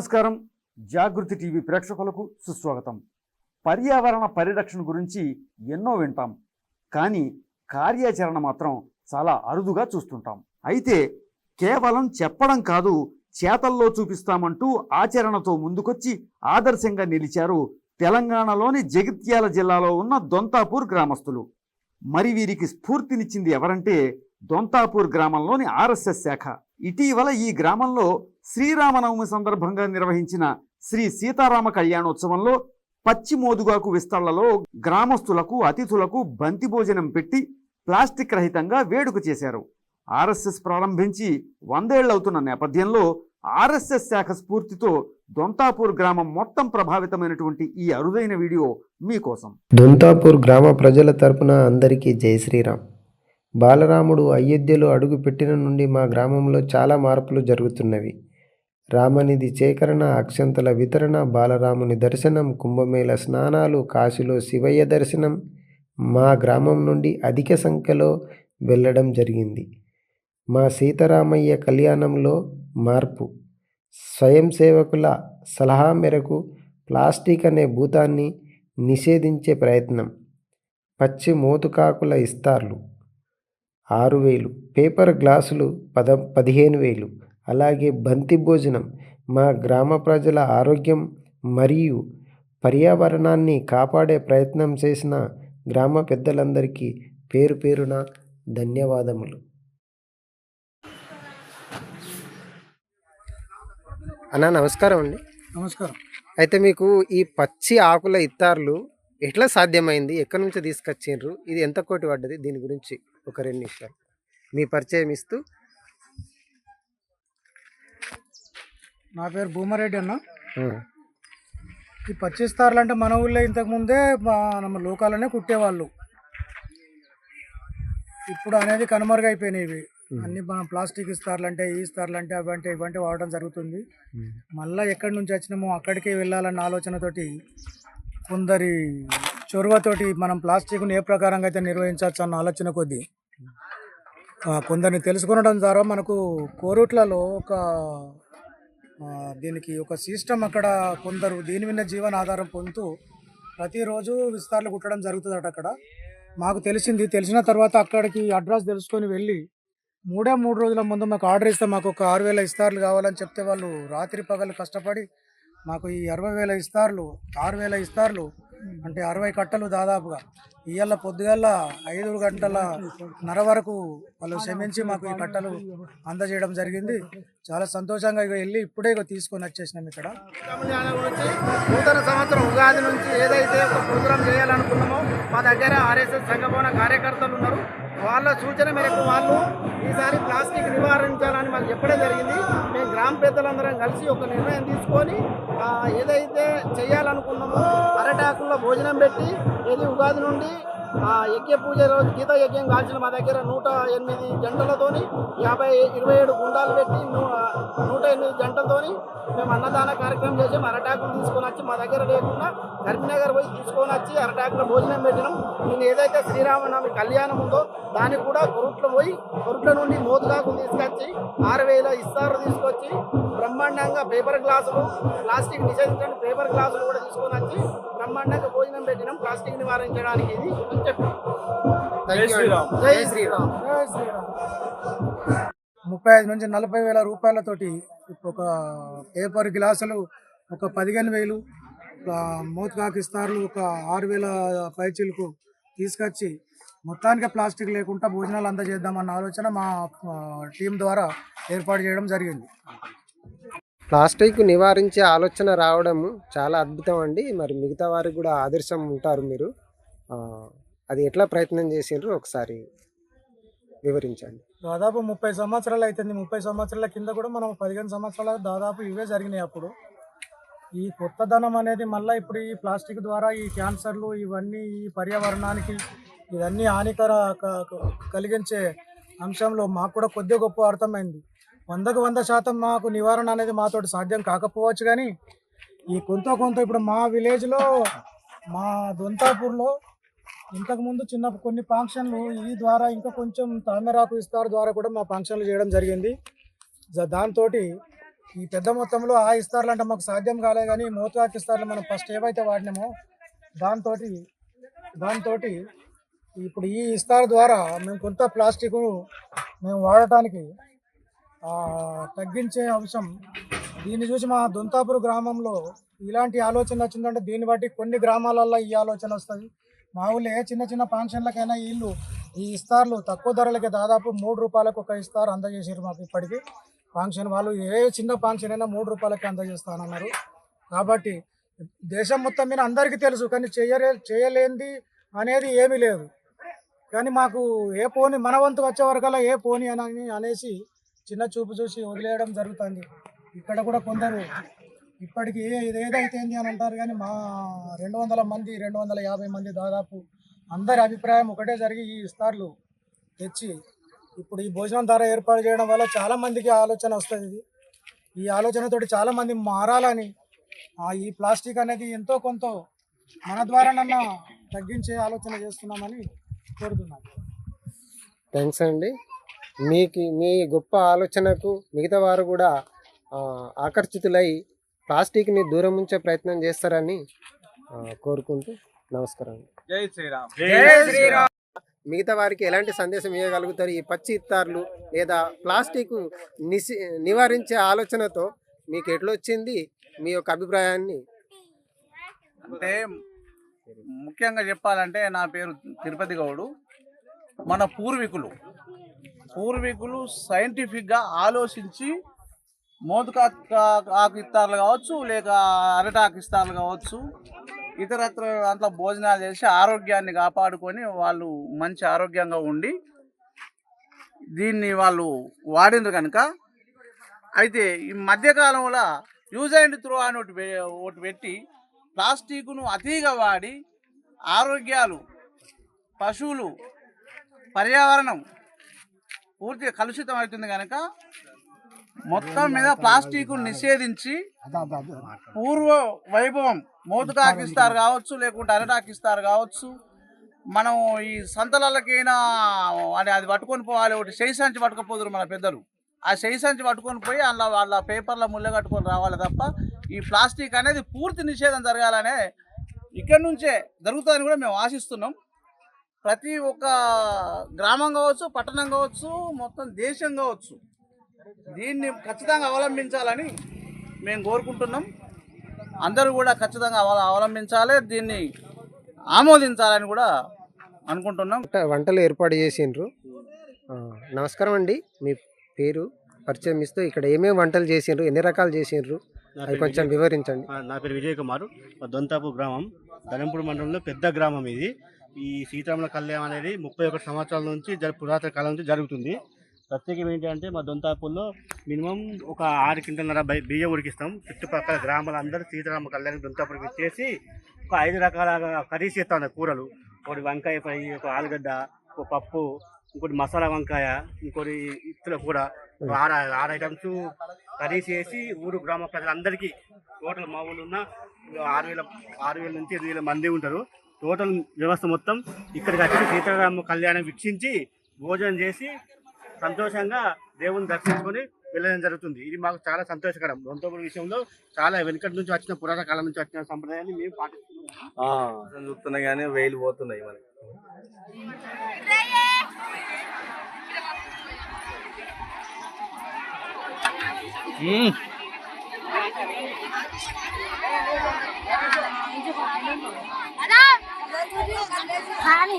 నమస్కారం. జాగృతి టీవీ ప్రేక్షకులకు సుస్వాగతం. పర్యావరణ పరిరక్షణ గురించి ఎన్నో వింటాం. కానీ కార్యాచరణ మాత్రం చాలా అరుదుగా చూస్తుంటాం. అయితే కేవలం చెప్పడం కాదు చేతల్లో చూపిస్తామంటూ ఆచరణతో ముందుకొచ్చి ఆదర్శంగా నిలిచారు తెలంగాణలోని జగిత్యాల జిల్లాలో ఉన్న దొంతాపూర్ గ్రామస్తులు. మరి వీరికి స్ఫూర్తినిచ్చింది ఎవరంటే దొంతాపూర్ గ్రామంలోని ఆర్ఎస్ఎస్ శాఖ. ఇటీవల ఈ గ్రామంలో శ్రీరామనవమి సందర్భంగా నిర్వహించిన శ్రీ సీతారామ కళ్యాణోత్సవంలో పచ్చి మోదుగాకు విస్తళ్ళలో గ్రామస్తులకు అతిథులకు బంతి భోజనం పెట్టి ప్లాస్టిక్ రహితంగా వేడుక చేశారు. ఆర్ఎస్ఎస్ ప్రారంభించి వందేళ్ళవుతున్న నేపథ్యంలో ఆర్ఎస్ఎస్ శాఖ స్ఫూర్తితో దొంతాపూర్ గ్రామం మొత్తం ప్రభావితమైనటువంటి ఈ అరుదైన వీడియో మీకోసం. దొంతాపూర్ గ్రామ ప్రజల తరపున అందరికీ జై శ్రీరామ్. బాలరాముడు అయోధ్యలో అడుగుపెట్టిన నుండి మా గ్రామంలో చాలా మార్పులు జరుగుతున్నవి. రామనిధి సేకరణ అక్షంతల వితరణ బాలరాముని దర్శనం కుంభమేళ స్నానాలు కాశీలో శివయ్య దర్శనం మా గ్రామం నుండి అధిక సంఖ్యలో వెళ్ళడం జరిగింది. మా సీతారామయ్య కళ్యాణంలో మార్పు. స్వయం సేవకుల సలహా మేరకు ప్లాస్టిక్ అనే భూతాన్ని నిషేధించే ప్రయత్నం. పచ్చి మోతుకాకుల ఇస్తార్లు. ఆరు వేలు. పేపర్ గ్లాసులు పద పదిహేను వేలు. అలాగే బంతి భోజనం మా గ్రామ ప్రజల ఆరోగ్యం మరియు పర్యావరణాన్ని కాపాడే ప్రయత్నం చేసిన గ్రామ పెద్దలందరికీ పేరు పేరున ధన్యవాదములు. అన్న నమస్కారం అండి. నమస్కారం. అయితే మీకు ఈ పచ్చి ఆకుల ఇత్తార్లు ఎట్లా సాధ్యమైంది? ఎక్కడి నుంచి తీసుకొచ్చిండ్రు? ఇది ఎంత కోటి పడ్డది? దీని గురించి ఒక రెండు నిమిషాలు. మీ పరిచయం ఇస్తూ నా పేరు భూమారెడ్డి అన్న. ఈ పచ్చిస్తారులు అంటే మన ఊళ్ళో ఇంతకుముందే మన లోకాలనే కుట్టేవాళ్ళు. ఇప్పుడు అనేది కనుమరుగైపోయినాయి అన్ని మనం ప్లాస్టిక్ ఇస్తార్లు అంటే ఈ ఇస్తార్లు అంటే అవి అంటే ఇవంటే వాడడం జరుగుతుంది. మళ్ళీ ఎక్కడి నుంచి వచ్చినామో అక్కడికే వెళ్ళాలన్న ఆలోచనతోటి కొందరి చొరవతోటి మనం ప్లాస్టిక్ను ఏ ప్రకారంగా అయితే నిర్వహించవచ్చు అన్న ఆలోచన కొద్దీ కొందరిని తెలుసుకునడం ద్వారా మనకు కోరుట్లలో ఒక దీనికి ఒక సిస్టమ్ అక్కడ కొందరు దీని మీద జీవనాధారం పొందుతూ ప్రతిరోజు విస్తారాలు కుట్టడం జరుగుతుందట అక్కడ. మాకు తెలిసింది తెలిసిన తర్వాత అక్కడికి అడ్రస్ తెలుసుకొని వెళ్ళి మూడే మూడు రోజుల ముందు మాకు ఆర్డర్ ఇస్తే మాకు ఒక ఆరు వేల ఇస్తార్లు కావాలని చెప్తే వాళ్ళు రాత్రి పగలు కష్టపడి మాకు ఈ అరవై వేల ఇస్తార్లు ఆరు వేల ఇస్తార్లు అంటే అరవై కట్టలు దాదాపుగా. ఇవాళ పొద్దుగల ఐదు గంటల నర వరకు వాళ్ళు శ్రమించి మాకు ఈ కట్టలు అందజేయడం జరిగింది. చాలా సంతోషంగా ఇక వెళ్ళి ఇప్పుడే ఇక తీసుకొని వచ్చేసినాం ఇక్కడ. తెలంగాణ గురించి నూతన సంవత్సరం ఉగాది నుంచి ఏదైతే ఒక ప్రోగ్రాం చేయాలనుకున్నామో మా దగ్గర ఆర్ఎస్ఎస్ సంఘభవన కార్యకర్తలు ఉన్నారు. వాళ్ళ సూచన మేరకు వాళ్ళు ఈసారి ప్లాస్టిక్ నివారించాలని మాకు చెప్పడం జరిగింది. మేము గ్రామ పెద్దలందరం కలిసి ఒక నిర్ణయం తీసుకొని ఏదైతే చేయాలనుకున్నామో అరటాకుల్లో భోజనం పెట్టి ఏది ఉగాది నుండి యజ్ఞ పూజ రోజు గీత యజ్ఞం కాల్చిన మా దగ్గర నూట ఎనిమిది జంటలతోని యాభై ఇరవై ఏడు గుండాలు పెట్టి నూట ఎనిమిది జంటలతోని మేము అన్నదాన కార్యక్రమం చేసాం అరటాకులు తీసుకొని వచ్చి మా దగ్గర లేకుండా కరీంనగర్ పోయి తీసుకొని వచ్చి అరటాకుల భోజనం పెట్టినాం. నేను ఏదైతే శ్రీరామనవమి కళ్యాణం ఉందో దానికి కూడా కొరుట్లో పోయి కొరుట్ల నుండి మోతుగాకులు తీసుకొచ్చి ఆరు వేల ఇస్తారు తీసుకొచ్చి బ్రహ్మాండంగా పేపర్ గ్లాసులు ప్లాస్టిక్ నిషేధించండి పేపర్ గ్లాసులు కూడా తీసుకొని వచ్చి బ్రహ్మాండంగా భోజనం పెట్టినాం. ప్లాస్టిక్ నివారించడానికి ఇది. ముప్పై ఐదు నుంచి నలభై వేల రూపాయలతోటి ఇప్పుడు ఒక పేపర్ గ్లాసులు ఒక పదిహేను వేలు ఒక మూతకాకు ఇస్తార్లు ఒక ఆరు వేల పైచీలకు తీసుకొచ్చి మొత్తానికి ప్లాస్టిక్ లేకుండా భోజనాలు అందజేద్దామన్న ఆలోచన మా టీం ద్వారా ఏర్పాటు చేయడం జరిగింది. ప్లాస్టిక్ నివారించే ఆలోచన రావడం చాలా అద్భుతం అండి. మరి మిగతా వారికి కూడా ఆదర్శం ఉంటారు మీరు. ఆ, అది ఎట్లా ప్రయత్నం చేసిండ్రు ఒకసారి వివరించండి. దాదాపు ముప్పై సంవత్సరాలు అవుతుంది ముప్పై సంవత్సరాల కింద కూడా మనం పదిహేను సంవత్సరాల దాదాపు ఇవే జరిగినాయి అప్పుడు. ఈ కొత్తదనం అనేది మళ్ళీ ఇప్పుడు ఈ ప్లాస్టిక్ ద్వారా ఈ క్యాన్సర్లు ఇవన్నీ ఈ పర్యావరణానికి ఇవన్నీ హానికర కలిగించే అంశంలో మాకు కూడా కొద్ది గొప్ప అర్థమైంది. వందకు వంద శాతం మాకు నివారణ అనేది మాతోటి సాధ్యం కాకపోవచ్చు కానీ ఈ కొంత కొంత ఇప్పుడు మా విలేజ్లో మా దొంతాపూర్లో ఇంతకుముందు చిన్న కొన్ని ఫంక్షన్లు ఈ ద్వారా ఇంకా కొంచెం తామెరాకు ఇస్తారు ద్వారా కూడా మా ఫంక్షన్లు చేయడం జరిగింది. దాంతో ఈ పెద్ద మొత్తంలో ఆ ఇస్తారులు అంటే మాకు సాధ్యం కాలే కానీ మోతాకి ఇస్తారులు మనం ఫస్ట్ ఏవైతే వాడినామో దాంతో దాంతో ఇప్పుడు ఈ ఇస్తార్ ద్వారా మేము కొంత ప్లాస్టిక్ మేము వాడటానికి తగ్గించే అంశం దీన్ని చూసి మా దొంతాపూర్ గ్రామంలో ఇలాంటి ఆలోచన వచ్చిందంటే దీన్ని బట్టి కొన్ని గ్రామాలల్లో ఈ ఆలోచన వస్తుంది. మా ఊళ్ళో ఏ చిన్న చిన్న ఫంక్షన్లకైనా వీళ్ళు ఈ ఇస్తార్లు తక్కువ ధరలకి దాదాపు మూడు రూపాయలకు ఒక ఇస్తారు అందజేసారు మాకు ఇప్పటికీ. ఫంక్షన్ వాళ్ళు ఏ చిన్న ఫంక్షన్ అయినా మూడు రూపాయలకి అందజేస్తానన్నారు. కాబట్టి దేశం మొత్తం మీద అందరికీ తెలుసు కానీ చేయలే చేయలేంది అనేది ఏమీ లేదు. కానీ మాకు ఏ పోని మన వంతు వచ్చే వరకల్లా ఏ పోని అని అనేసి చిన్న చూపు చూసి వదిలేయడం జరుగుతుంది. ఇక్కడ కూడా కొందరు ఇప్పటికి ఇది ఏదైతే ఏంది అని అంటారు కానీ మా రెండు వందల మంది రెండు వందల యాభై మంది దాదాపు అందరి అభిప్రాయం ఒకటే జరిగి ఈ ఇస్తార్లు తెచ్చి ఇప్పుడు ఈ భోజనం ధర ఏర్పాటు చేయడం వల్ల చాలామందికి ఆలోచన వస్తుంది ఇది. ఈ ఆలోచనతోటి చాలామంది మారాలని ఈ ప్లాస్టిక్ అనేది ఎంతో కొంత మన ద్వారానన్నా తగ్గించే ఆలోచన చేస్తున్నామని కోరుతున్నాను. థ్యాంక్స్ అండి. మీకు మీ గొప్ప ఆలోచనకు మిగతా వారు కూడా ఆకర్షితులై ప్లాస్టిక్ని దూరం ఉంచే ప్రయత్నం చేస్తారని కోరుకుంటూ నమస్కారం. జై శ్రీరామ్. మిగతా వారికి ఎలాంటి సందేశం ఇవ్వగలుగుతారు? ఈ పచ్చి ఇత్తార్లు లేదా ప్లాస్టిక్ నిసి నివారించే ఆలోచనతో మీకు ఎట్లొచ్చింది మీ యొక్క అభిప్రాయాన్ని? అంటే ముఖ్యంగా చెప్పాలంటే నా పేరు తిరుపతి గౌడు. మన పూర్వీకులు పూర్వీకులు సైంటిఫిక్గా ఆలోచించి మోదుకా ఆకు ఇస్తార్లు కావచ్చు లేక అరటాకు ఇస్తార్లు కావచ్చు. ఇతరత్ర దాంట్లో భోజనాలు చేసి ఆరోగ్యాన్ని కాపాడుకొని వాళ్ళు మంచి ఆరోగ్యంగా ఉండి దీన్ని వాళ్ళు వాడినరు కనుక అయితే ఈ మధ్యకాలంలో యూజ్ అండ్ త్రో అని ఒకటి ఒకటి పెట్టి ప్లాస్టిక్ను అతిగా వాడి ఆరోగ్యాలు పశువులు పర్యావరణం పూర్తిగా కలుషితం అవుతుంది కనుక మొత్తం మీద ప్లాస్టిక్ నిషేధించి పూర్వ వైభవం మోతుకాకి ఇస్తారు కావచ్చు లేకుంటే అరటాకి ఇస్తారు కావచ్చు. మనం ఈ సంతలకైనా అది అది పట్టుకొని పోవాలి ఒకటి చేయి సంచి పట్టుకపోదురు మన పెద్దలు. ఆ చేయి సంచి పట్టుకొని పోయి అందులో వాళ్ళ పేపర్ల ముళ్ళ కట్టుకొని రావాలి తప్ప ఈ ప్లాస్టిక్ అనేది పూర్తి నిషేధం జరగాలనే ఇక్కడి నుంచే జరుగుతుందని కూడా మేము ఆశిస్తున్నాం. ప్రతి ఒక్క గ్రామం కావచ్చు పట్టణం కావచ్చు మొత్తం దేశం కావచ్చు. దీన్ని ఖచ్చితంగా అవలంబించాలని మేము కోరుకుంటున్నాం. అందరూ కూడా ఖచ్చితంగా అవల అవలంబించాలి దీన్ని ఆమోదించాలని కూడా అనుకుంటున్నాం. వంట- వంటలు ఏర్పాటు చేసిండ్రు. నమస్కారం అండి. మీ పేరు పరిచయం ఇస్తూ ఇక్కడ ఏమేమి వంటలు చేసిండ్రు ఎన్ని రకాలు చేసిండ్రు పేరు కొంచెం వివరించండి. నా పేరు విజయ్ కుమార్. మా దొంతాపు గ్రామం. ధనంపూడి మండలంలో పెద్ద గ్రామం ఇది. ఈ సీతారాముల కళ్యాణం అనేది ముప్పై ఒకటి సంవత్సరాల నుంచి జరు పురాతన కాలం నుంచి జరుగుతుంది. ప్రత్యేకం ఏంటంటే మా దొంతాపుల్లో మినిమం ఒక ఆరు క్వింటల్నర బై- బియ్యం ఉడికిస్తాం. చుట్టుపక్కల గ్రామాలందరూ సీతారామ కళ్యాణ్ దొంతాపుడికి ఇచ్చేసి ఒక ఐదు రకాల కర్రీస్ చేస్తాం కూరలు. ఒకటి వంకాయ ఫ్రై ఒక ఆలుగడ్డ ఒక పప్పు ఇంకోటి మసాలా వంకాయ ఇంకోటి ఇతర కూర. ఆరు ఆరు ఐటమ్స్ కర్రీస్ చేసి ఊరు గ్రామ ప్రజలందరికీ టోటల్ మా ఊళ్ళో ఉన్న ఆరు వేల ఆరు వేల నుంచి ఎనిమిది వేల మంది ఉంటారు. టోటల్ వ్యవస్థ మొత్తం ఇక్కడికి వచ్చి సీతారామ కళ్యాణం వీక్షించి భోజనం చేసి సంతోషంగా దేవుని దర్శించుకొని వెళ్ళడం జరుగుతుంది. ఇది మాకు చాలా సంతోషకరం. దొంతపురం విషయంలో చాలా వెనుకటి నుంచి వచ్చిన పురాతన కాలం నుంచి వచ్చిన సంప్రదాయాన్ని మేము పాటిస్తున్నాం. చూస్తున్నాయి కానీ వేలు పోతున్నాయి మనకి. కానీ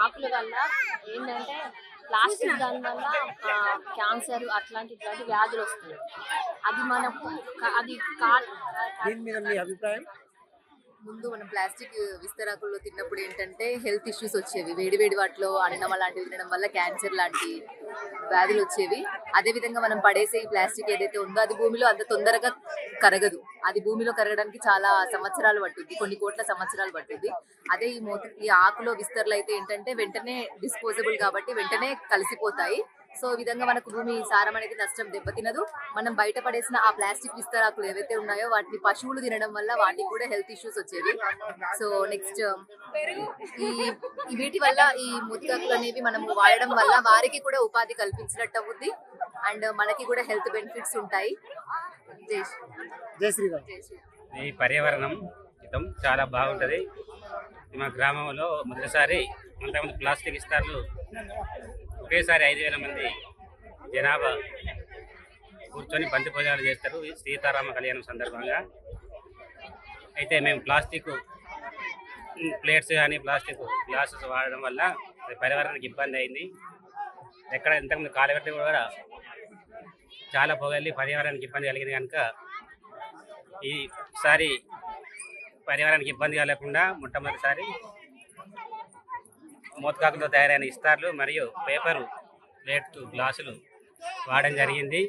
ఆకుల వల్ల ఏంటంటే ప్లాస్టిక్ దాని వల్ల ఆ, క్యాన్సర్ అట్లాంటి ఇట్లాంటి వ్యాధులు వస్తాయి అది మనకు అది కా దీని మీద మీ అభిప్రాయం? ముందు మనం ప్లాస్టిక్ విస్తరాకుల్లో తిన్నప్పుడు ఏంటంటే హెల్త్ ఇష్యూస్ వచ్చేవి. వేడి వేడి వాటిలో అన్నం అలాంటివి తినడం వల్ల క్యాన్సర్ లాంటి వ్యాధులు వచ్చేవి. అదే విధంగా మనం పడేసే ఈ ప్లాస్టిక్ ఏదైతే ఉందో అది భూమిలో అంత తొందరగా కరగదు. అది భూమిలో కరగడానికి చాలా సంవత్సరాలు పట్టుద్ది కొన్ని కోట్ల సంవత్సరాలు పట్టుద్ది. అదే ఈ మోతి ఈ ఆకులో విస్తరలు అయితే ఏంటంటే వెంటనే డిస్పోజబుల్ కాబట్టి వెంటనే కలిసిపోతాయి. సో ఈ విధంగా మనకు భూమి సారం అనేది నష్టం దెబ్బతినదు. మనం బయట పడేసిన ఆ ప్లాస్టిక్ విస్తరాకులు ఏవైతే ఉన్నాయో వాటిని పశువులు తినడం వల్ల వాటికి కూడా హెల్త్ ఇష్యూస్ వచ్చేవి. సో నెక్స్ట్ ఈ ఈ వీటి వల్ల ఈ ముతికాకులు అనేవి మనం వాడడం వల్ల వారికి కూడా ఉపాధి కల్పించినట్టు అవుద్ది. అండ్ మనకి కూడా హెల్త్ బెనిఫిట్స్ ఉంటాయి. జై శ్రీరామ్ ఈ పర్యావరణం హితం చాలా బాగుంటుంది. మా గ్రామంలో మొదటిసారి అంతకుముందు ప్లాస్టిక్ ఇస్తార్లు ఒకేసారి ఐదు వేల మంది జనాభా కూర్చొని బంతి భోజనాలు చేస్తారు ఈ సీతారామ కళ్యాణం సందర్భంగా. అయితే మేము ప్లాస్టిక్ ప్లేట్స్ కానీ ప్లాస్టిక్ గ్లాసెస్ వాడడం వల్ల పర్యావరణానికి ఇబ్బంది అయింది. ఎక్కడ ఇంతకుముందు కాలగట్టి కూడా చాలా పొగల్లి పర్యావరణానికి ఇబ్బంది కలిగింది కనుక ఈసారి పర్యావరణానికి ఇబ్బంది కలగకుండా మొట్టమొదటిసారి మోతకాకులతో తయారైన ఇస్తార్లు మరియు పేపరు ప్లేట్లు గ్లాసులు వాడడం జరిగింది.